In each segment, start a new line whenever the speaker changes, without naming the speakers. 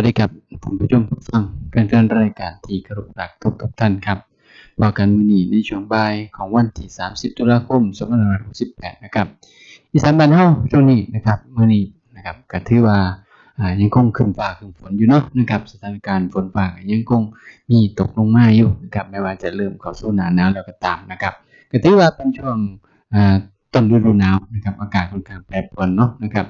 วัสดีครับผมผู้ชมผู้ฟังแฟนๆรายการที่เคารพรักทุกทุกท่านครับว่ากันมื้อนีในช่วงบ่ายของวันที่ 30 ตุลาคม 2568 นะครับอีสานบ้านเฮาช่วงนี้นะครับมื้อนีนะครับก็ถือว่าายังคงครึ้มฟ้าครึ้มฝนอยู่เนาะนะครับสถานการณ์ฝนฟ้ายังคงมีตกลงมาอยู่นะครับไม่ว่าจะเริ่มเข้าสู่หน้าหนาวแล้วก็ตามนะครับก็ถือว่าเป็นช่วงต้นฤดูหนาวนะครับอากาศค่อนข้างแปรปรวนเนาะนะครับ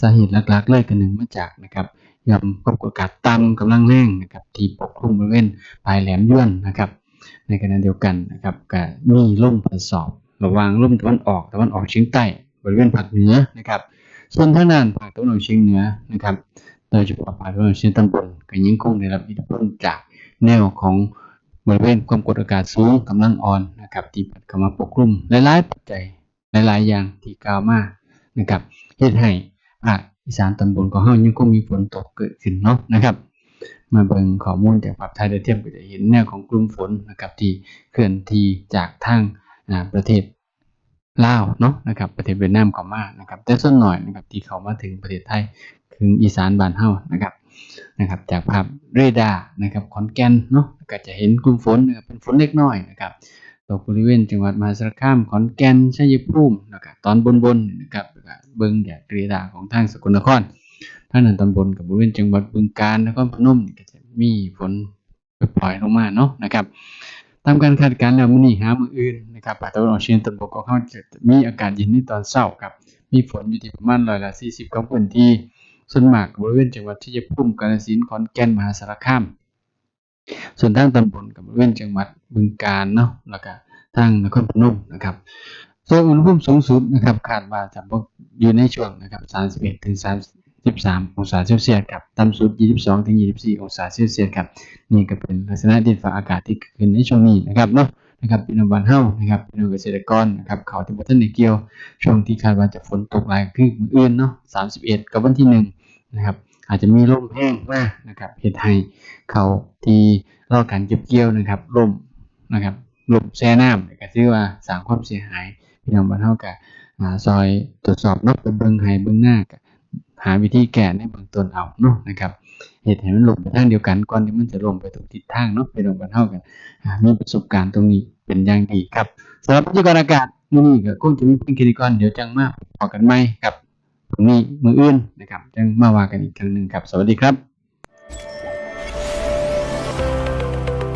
สาเหตุหลักๆเลยก็หนึ่งมาจากนะครับ ยอมความกดอากาศต่ำกำลังแรงนะครับที่ปกคลุมบริเวณปลายแหลมย้วนนะครับ ในขณะเดียวกันนะครับก็มีลมพัดสอบ ระหว่างลมตะวันออกตะวันออกเฉียงใต้บริเวณภาคเหนือนะครับ ส่วนทางด้านภาคตะวันออกเฉียงเหนือนะครับโดยเฉพาะภาคตะวันออกเฉียงตอนบนก็ยังคงได้รับอิทธิพลจากแนวของบริเวณความกดอากาศสูงกำลังอ่อนนะครับที่พัดเข้ามาปกคลุมหลายๆปัจจัยหลายๆอย่างที่กล่าวมานะครับเฮ็ดให้ภาค อีสานตอนบนของเฮายังคงมีฝนตกเกิดขึ้นเนาะนะครับมาเบิ่งข้อมูลจากภาพถ่ายดาวเทียมก็จะเห็นแนวของกลุ่มฝนนะครับที่เคลื่อนที่จากทางประเทศลาวเนาะนะครับประเทศเวียดนามเข้ามานะครับแต่ส่วนหน้อยนะครับที่เข้ามาถึงประเทศไทยคืออีสานบ้านเฮานะครับนะครับ จากภาพเรดาร์นะครับขอนแก่นเนาะก็จะเห็นกลุ่มฝนนะครับเป็นฝนเล็กน้อยนะครับ ตกบริเวณจังหวัดมหาสารคามขอนแก่นชัยภูมินะครับตอนบนๆนนะครับแล้วก็เบิ่งจากเรดาของทางสกลนครท่างนั้นตอนบนกับบริเวณจังหวัดบึงกาฬนครพนมก็จะมีฝนปล่อยลงมาเนาะนะครับตามการคาดการณ์แล้วมื้อนี้หามื้ออื่นนะครับภาคตะวันออกเฉียงตะวันตกของเฮาจะมีอากาศเย็นในตอนเช้าครับ มีฝนอยู่ที่ประมาณร้อยละ40 ของพื้นที่ส่วนมากบริเวณจังหวัดชัยภูมิกาฬสินธุ์ขอนแก่นมหาสารคาม ส่วนทางตอนบนกับบริเวณจังหวัด บึงกาฬเนาะแล้วก็ทางนครพนมนะครับส่วนอุณหภูมิสูงสุดนะครับคาดว่าจะอยู่ในช่วงนะครับ 31ถึง33 องศาเซลเซียสครับต่ำสุด 22ถึง24 องศาเซลเซียสครับนี่ก็เป็นลักษณะดินฟ้าอากาศที่เกิดขึ้นในช่วงนี้นะครับเนาะนะครับพี่น้องบ้านเฮานะครับพี่น้องเกษตรกรนะครับเขาที่บ่ทันได้เกี่ยวช่วงที่คาดว่าจะฝนตกหลายคือมื้ออื่นเนาะ31 กับวันที่1นะครับอาจจะมีลมแห้งมากนะครับเฮ็ดให้เขาที่รอการเก็บเกี่ยวนะครับลม นะครับหลบแช่น้ำก็ถือว่าสร้างความเสียหายพี่น้องบ้านเฮาก็อ่าซอยตรวจสอบนาะไปเบิ่งให้เบิ่งหน้าก็หาวิธีแก้ในเบื้องต้นเอาเนาะนะครับเฮ็ดให้มันหลบไปทางเดียวกันก่อนที่มันจะลงไปทุกทิศทางเนาะพี่น้องบ้านเฮากันมีประสบการณ์ตรงนี้เป็นอย่างดีครับสำหรับพยากรณ์อากาศมื้อนี้ก็คงจะมีเพียงแค่นี้ก่อนเดี๋ยวจังมาพบกันใหม่ครับพรุ่งนี้มืออื่นนะครับจังมาว่ากันอีกครั้งหนึ่งครับ สวัสดีครับ